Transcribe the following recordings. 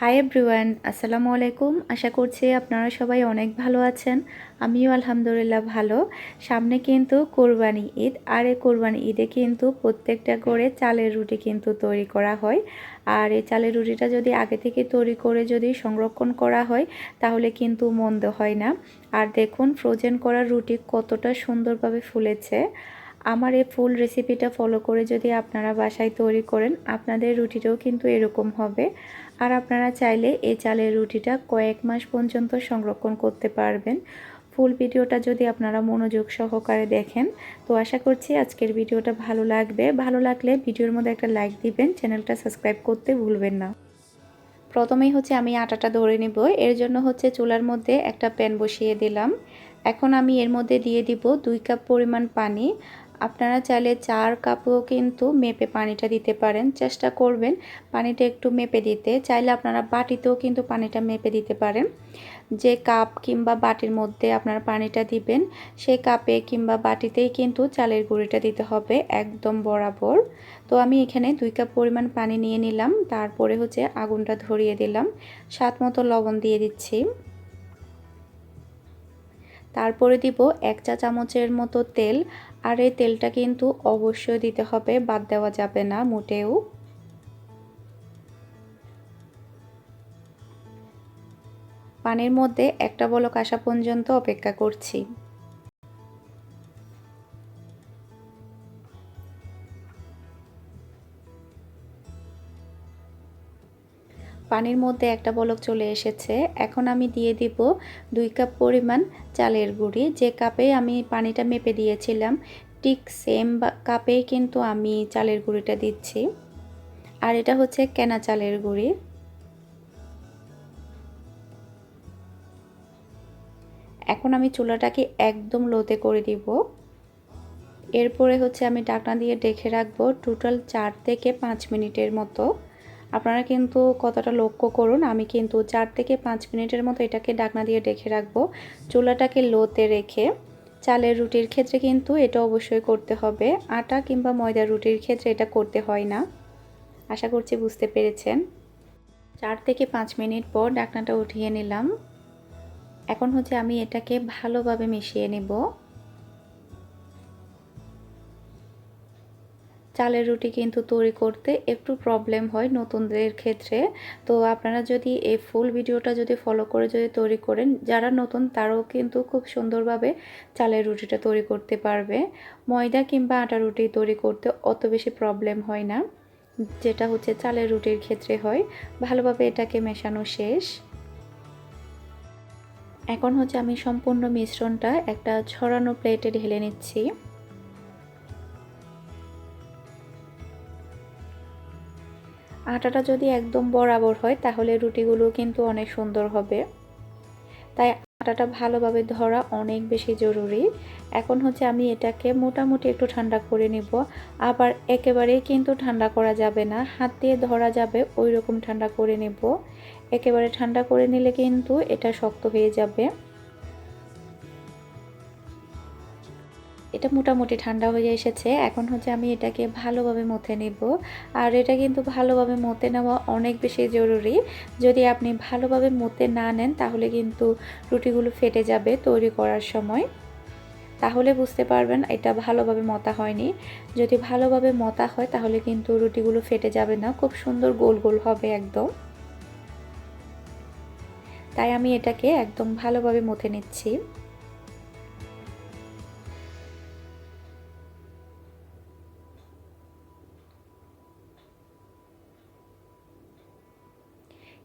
Hi everyone আসসালামু আলাইকুম। আশা করছি আপনারা সবাই অনেক ভালো আছেন। আমিও আলহামদুলিল্লাহ ভালো। সামনে কিন্তু কোরবানি ঈদ, আর এই কোরবানি ঈদে কিন্তু প্রত্যেকটা করে চালের রুটি কিন্তু তৈরি করা হয়। আর এই চালের রুটিটা যদি আগে থেকে তৈরি করে যদি সংরক্ষণ করা হয়, তাহলে কিন্তু মন্দ হয় না। আর দেখুন ফ্রোজেন করা রুটি কতটা সুন্দরভাবে ফুলেছে। আমার এই ফুল রেসিপিটা ফলো করে যদি আপনারা বাসায় তৈরি করেন, আপনাদের রুটিটাও কিন্তু এরকম হবে। আর আপনারা চাইলে এই চালের রুটিটা কয়েক মাস পর্যন্ত সংরক্ষণ করতে পারবেন। ফুল ভিডিওটা যদি আপনারা মনোযোগ সহকারে দেখেন, তো আশা করছি আজকের ভিডিওটা ভালো লাগবে। ভালো লাগলে ভিডিওর মধ্যে একটা লাইক দিবেন, চ্যানেলটা সাবস্ক্রাইব করতে ভুলবেন না। প্রথমেই হচ্ছে আমি আটাটা ধরে নিব। এর জন্য হচ্ছে চুলার মধ্যে একটা প্যান বসিয়ে দিলাম। এখন আমি এর মধ্যে দিয়ে দিব দুই কাপ পরিমাণ পানি। আপনারা চাইলে চার কাপও কিন্তু মেপে পানিটা দিতে পারেন। চেষ্টা করবেন পানিটা একটু মেপে দিতে। চাইলে আপনারা বাটিতেও কিন্তু পানিটা মেপে দিতে পারেন। যে কাপ কিংবা বাটির মধ্যে আপনারা পানিটা দিবেন সেই কাপে কিংবা বাটিতেই কিন্তু চালের গুঁড়িটা দিতে হবে একদম বরাবর। তো আমি এখানে দুই কাপ পরিমাণ পানি নিয়ে নিলাম। তারপরে হচ্ছে আগুনটা ধরিয়ে দিলাম। স্বাদ মতো লবণ দিয়ে দিচ্ছি। তারপরে দিব এক চা চামচের মতো তেল। আর এই তেলটা কিন্তু অবশ্যই দিতে হবে, বাদ দেওয়া যাবে না মোটেও। পানির মধ্যে একটা বলক আসা পর্যন্ত অপেক্ষা করছি। পানির মধ্যে একটা বলক চলে এসেছে। এখন আমি দিয়ে দিব দুই কাপ পরিমাণ চালের গুঁড়ি। যে কাপে আমি পানিটা মেপে দিয়েছিলাম, ঠিক সেম কাপেই কিন্তু আমি চালের গুঁড়িটা দিচ্ছি। আর এটা হচ্ছে কেনা চালের গুঁড়ি। এখন আমি চুলাটাকে একদম লোতে করে দিব। এরপরে হচ্ছে আমি ডাকনা দিয়ে ডেকে রাখব টোটাল চার থেকে পাঁচ মিনিটের মতো। আপনারা কিন্তু কতটা লক্ষ্য করুন, আমি কিন্তু চার থেকে পাঁচ মিনিটের মতো এটাকে ডাকনা দিয়ে ডেকে রাখব। চুলাটাকে লোতে রেখে চালের রুটির ক্ষেত্রে কিন্তু এটা অবশ্যই করতে হবে। আটা কিংবা ময়দার রুটির ক্ষেত্রে এটা করতে হয় না। আশা করছি বুঝতে পেরেছেন। চার থেকে পাঁচ মিনিট পর ডাকনাটা উঠিয়ে নিলাম। এখন হচ্ছে আমি এটাকে ভালোভাবে মিশিয়ে নেব। চালের রুটি কিন্তু তৈরি করতে একটু প্রবলেম হয় নতুনদের ক্ষেত্রে। তো আপনারা যদি এই ফুল ভিডিওটা যদি ফলো করে যদি তৈরি করেন, যারা নতুন তারাও কিন্তু খুব সুন্দরভাবে চালের রুটিটা তৈরি করতে পারবে। ময়দা কিংবা আটা রুটি তৈরি করতে অত বেশি প্রবলেম হয় না, যেটা হচ্ছে চালের রুটির ক্ষেত্রে হয়। ভালোভাবে এটাকে মেশানো শেষ। এখন হচ্ছে আমি সম্পূর্ণ মিশ্রণটা একটা ছড়ানো প্লেটে ঢেলে নিচ্ছি। আটাটা যদি একদম বরাবর হয়, তাহলে রুটিগুলো কিন্তু অনেক সুন্দর হবে। তাই আটাটা ভালোভাবে ধরা অনেক বেশি জরুরি। এখন হচ্ছে আমি এটাকে মোটামুটি একটু ঠান্ডা করে নিব। আবার একেবারেই কিন্তু ঠান্ডা করা যাবে না। হাত দিয়ে ধরা যাবে ওই রকম ঠান্ডা করে নেব। একেবারে ঠান্ডা করে নিলে কিন্তু এটা শক্ত হয়ে যাবে। এটা মোটামুটি ঠান্ডা হয়ে এসেছে। এখন হচ্ছে আমি এটাকে ভালোভাবে মথে নেব। আর এটা কিন্তু ভালোভাবে মতে নেওয়া অনেক বেশি জরুরি। যদি আপনি ভালোভাবে মতে না নেন, তাহলে কিন্তু রুটিগুলো ফেটে যাবে তৈরি করার সময়। তাহলে বুঝতে পারবেন এটা ভালোভাবে মতা হয়নি। যদি ভালোভাবে মতা হয়, তাহলে কিন্তু রুটিগুলো ফেটে যাবে না। খুব সুন্দর গোল গোল হবে একদম। তাই আমি এটাকে একদম ভালোভাবে মথে নিচ্ছি।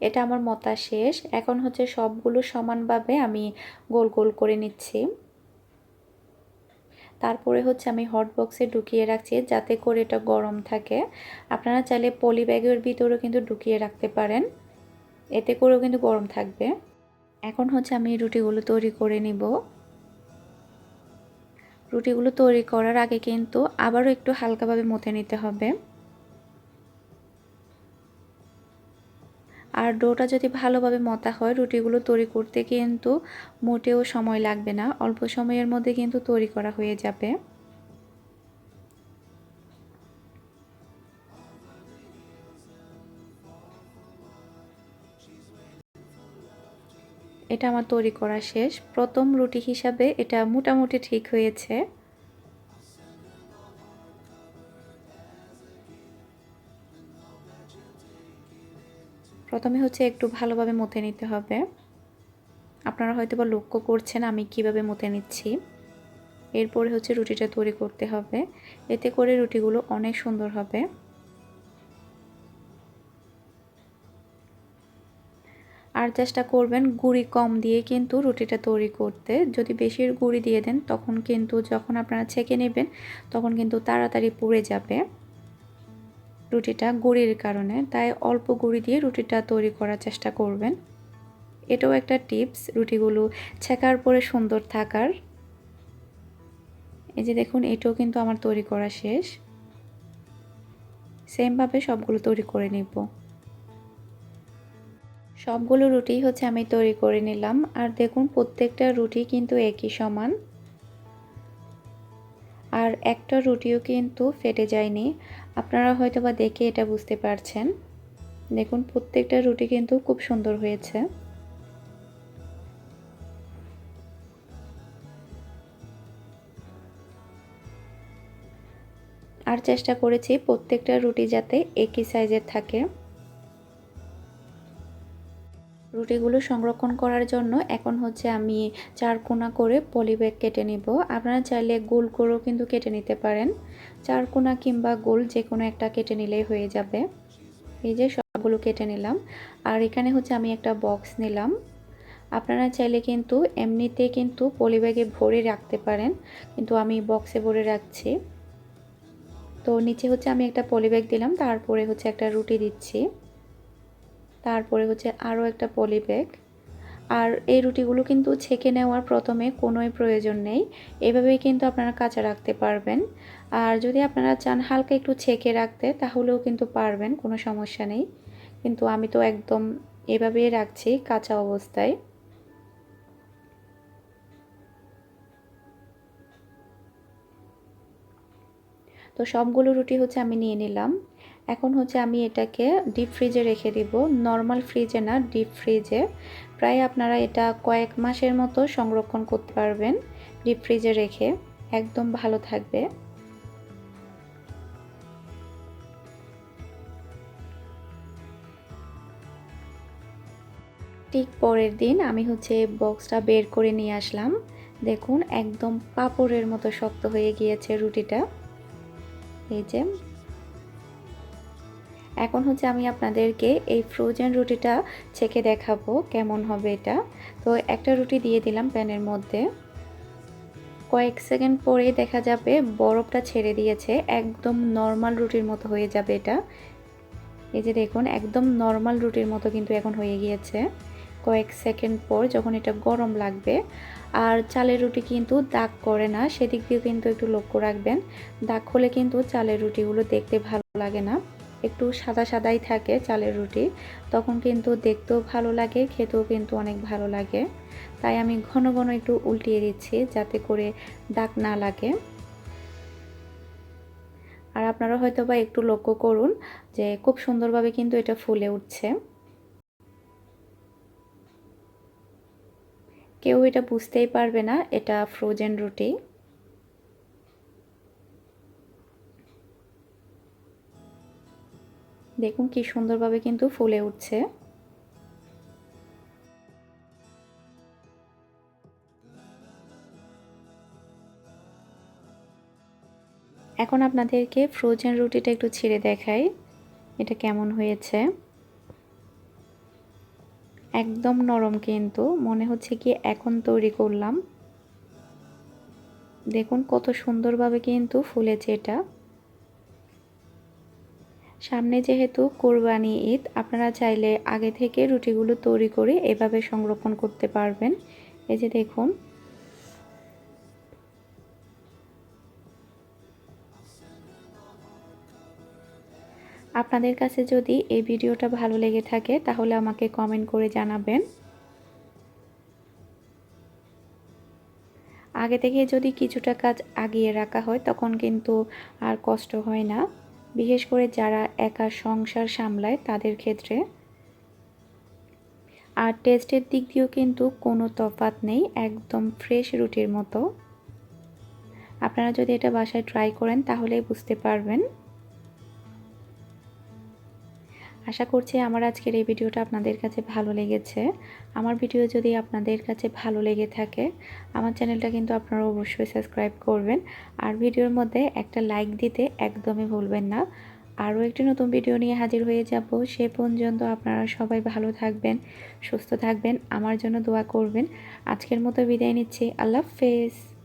এটা আমার মতা শেষ। এখন হচ্ছে সবগুলো সমানভাবে আমি গোল গোল করে নিচ্ছি। তারপরে হচ্ছে আমি হট বক্সে ঢুকিয়ে রাখছি যাতে করে এটা গরম থাকে। আপনারা চাইলে পলি ব্যাগের ভিতরেও কিন্তু ঢুকিয়ে রাখতে পারেন। এতে করেও কিন্তু গরম থাকবে। এখন হচ্ছে আমি রুটিগুলো তৈরি করে নিব। রুটিগুলো তৈরি করার আগে কিন্তু আবারও একটু হালকাভাবে মতে নিতে হবে। আর ডোটা যদি ভালোভাবে মতা হয়, রুটিগুলো তৈরি করতে কিন্তু মোটেও সময় লাগবে না। অল্প সময়ের মধ্যে কিন্তু তৈরি করা হয়ে যাবে। এটা আমার তৈরি করা শেষ। প্রথম রুটি হিসাবে এটা মোটামুটি ঠিক হয়েছে। প্রথমে হচ্ছে একটু ভালোভাবে মতে নিতে হবে। আপনারা হয়তো বা লক্ষ্য করছেন আমি কীভাবে মতে নিচ্ছি। এরপরে হচ্ছে রুটিটা তৈরি করতে হবে। এতে করে রুটিগুলো অনেক সুন্দর হবে। আর চেষ্টা করবেন গুঁড়ি কম দিয়ে কিন্তু রুটিটা তৈরি করতে। যদি বেশি গুঁড়ি দিয়ে দেন তখন কিন্তু যখন আপনারা ছেঁকে নেবেন তখন কিন্তু তাড়াতাড়ি পুড়ে যাবে। রুটিটা গুঁড়ির কারণে, তাই অল্প গুঁড়ি দিয়ে রুটিটা তৈরি করার চেষ্টা করবেন। এটাও একটা টিপস, রুটিগুলো ছেঁকার পরে সুন্দর থাকার। এই যে দেখুন, এটাও কিন্তু আমার তৈরি করা শেষ। সেমভাবে সবগুলো তৈরি করে নিব। সবগুলো রুটি হচ্ছে আমি তৈরি করে নিলাম। আর দেখুন, প্রত্যেকটা রুটি কিন্তু একই সমান। আর একটা রুটিও কিন্তু ফেটে যায়নি। আপনারা হয়তো বা দেখে এটা বুঝতে পারছেন। দেখুন, প্রত্যেকটা রুটি কিন্তু খুব সুন্দর হয়েছে। আর চেষ্টা করেছি প্রত্যেকটা রুটি যাতে একই সাইজের থাকে। রুটিগুলো সংরক্ষণ করার জন্য এখন হচ্ছে আমি চার কোনা করে পলিব্যাগ কেটে নিব। আপনারা চাইলে গোল করেও কিন্তু কেটে নিতে পারেন। চার কোনা কিংবা গোল যে কোনো একটা কেটে নিলেই হয়ে যাবে। এই যে সবগুলো কেটে নিলাম। আর এখানে হচ্ছে আমি একটা বক্স নিলাম। আপনারা চাইলে কিন্তু এমনিতে কিন্তু পলিব্যাগে ভরে রাখতে পারেন। কিন্তু আমি বক্সে ভরে রাখছি। তো নিচে হচ্ছে আমি একটা পলিব্যাগ দিলাম। তারপরে হচ্ছে একটা রুটি দিচ্ছি। তারপরে হচ্ছে আরও একটা পলি ব্যাগ। আর এই রুটিগুলো কিন্তু ছেঁকে নেওয়ার প্রথমে কোনোই প্রয়োজন নেই। এভাবেই কিন্তু আপনারা কাঁচা রাখতে পারবেন। আর যদি আপনারা চান হালকা একটু ছেঁকে রাখতে, তাহলেও কিন্তু পারবেন, কোনো সমস্যা নেই। কিন্তু আমি তো একদম এভাবেই রাখছি কাঁচা অবস্থায়। তো সবগুলো রুটি হচ্ছে আমি নিয়ে নিলাম। এখন হচ্ছে আমি এটাকে ডিপ ফ্রিজে রেখে দিব। নর্মাল ফ্রিজে না ডিপ ফ্রিজে প্রায় আপনারা এটা কয়েক মাসের মতো সংরক্ষণ করতে পারবেন ডিপ ফ্রিজে রেখে। একদম ভালো থাকবে। ঠিক পরের দিন আমি হচ্ছে বক্সটা বের করে নিয়ে আসলাম। দেখুন, একদম পাপড়ের মতো শক্ত হয়ে গিয়েছে রুটিটা। এই যে এখন হচ্ছে আমি আপনাদেরকে এই ফ্রোজেন রুটিটা ছেঁকে দেখাবো, কেমন হবে এটা। তো একটা রুটি দিয়ে দিলাম প্যানের মধ্যে। কয়েক সেকেন্ড পরে দেখা যাবে বরফটা ছেড়ে দিয়েছে, একদম নর্মাল রুটির মতো হয়ে যাবে এটা। এই যে দেখুন, একদম নর্মাল রুটির মতো কিন্তু এখন হয়ে গিয়েছে। কয়েক সেকেন্ড পর যখন এটা গরম লাগবে, আর চালের রুটি কিন্তু দাগ করে না, সেদিক দিয়েও কিন্তু একটু লক্ষ্য রাখবেন। দাগ হলে কিন্তু চালের রুটিগুলো দেখতে ভালো লাগে না। একটু সাদা সাদাই থাকে চালের রুটি, তখন কিন্তু দেখতেও ভালো লাগে, খেতেও কিন্তু অনেক ভালো লাগে। তাই আমি ঘন ঘন একটু উল্টিয়ে দিচ্ছি যাতে করে দাগ না লাগে। আর আপনারা হয়তো বা একটু লক্ষ্য করুন যে খুব সুন্দরভাবে কিন্তু এটা ফুলে উঠছে। কেউ এটা বুঝতেই পারবে না, এটা ফ্রোজেন রুটি। দেখুন কি সুন্দরভাবে কিন্তু ফুলে উঠছে। এখন আপনাদেরকে ফ্রোজেন রুটিটা একটু ছিঁড়ে দেখাই, এটা কেমন হয়েছে। একদম নরম কিন্তু, মনে হচ্ছে কি এখন তৈরি করলাম। দেখুন কত সুন্দরভাবে কিন্তু ফুলেছে এটা। সামনে যেহেতু কোরবানি ঈদ, আপনারা চাইলে আগে থেকে রুটিগুলো তৈরি করে এভাবে সংরক্ষণ করতে পারবেন। এই যে দেখুন। আপনাদের কাছে যদি এই ভিডিওটা ভালো লেগে থাকে, তাহলে আমাকে কমেন্ট করে জানাবেন। আগে থেকে যদি কিছুটা কাজ আগিয়ে রাখা হয়, তখন কিন্তু আর কষ্ট হয় না। বিশেষ করে যারা একা সংসার সামলায় তাদের ক্ষেত্রে। আর টেস্টের দিক দিয়েও কিন্তু কোনো তফাৎ নেই, একদম ফ্রেশ রুটির মতো। আপনারা যদি এটা বাসায় ট্রাই করেন তাহলেই বুঝতে পারবেন। আশা করছি আমার আজকের এই ভিডিওটা আপনাদের কাছে ভালো লেগেছে। আমার ভিডিও যদি আপনাদের কাছে ভালো লেগে থাকে, আমার চ্যানেলটা কিন্তু আপনারা অবশ্যই সাবস্ক্রাইব করবেন। আর ভিডিওর মধ্যে একটা লাইক দিতে একদমই ভুলবেন না। আরও একটি নতুন ভিডিও নিয়ে হাজির হয়ে যাব। সে পর্যন্ত আপনারা সবাই ভালো থাকবেন, সুস্থ থাকবেন, আমার জন্য দোয়া করবেন। আজকের মতো বিদায় নিচ্ছি। আল্লাহ হাফেজ।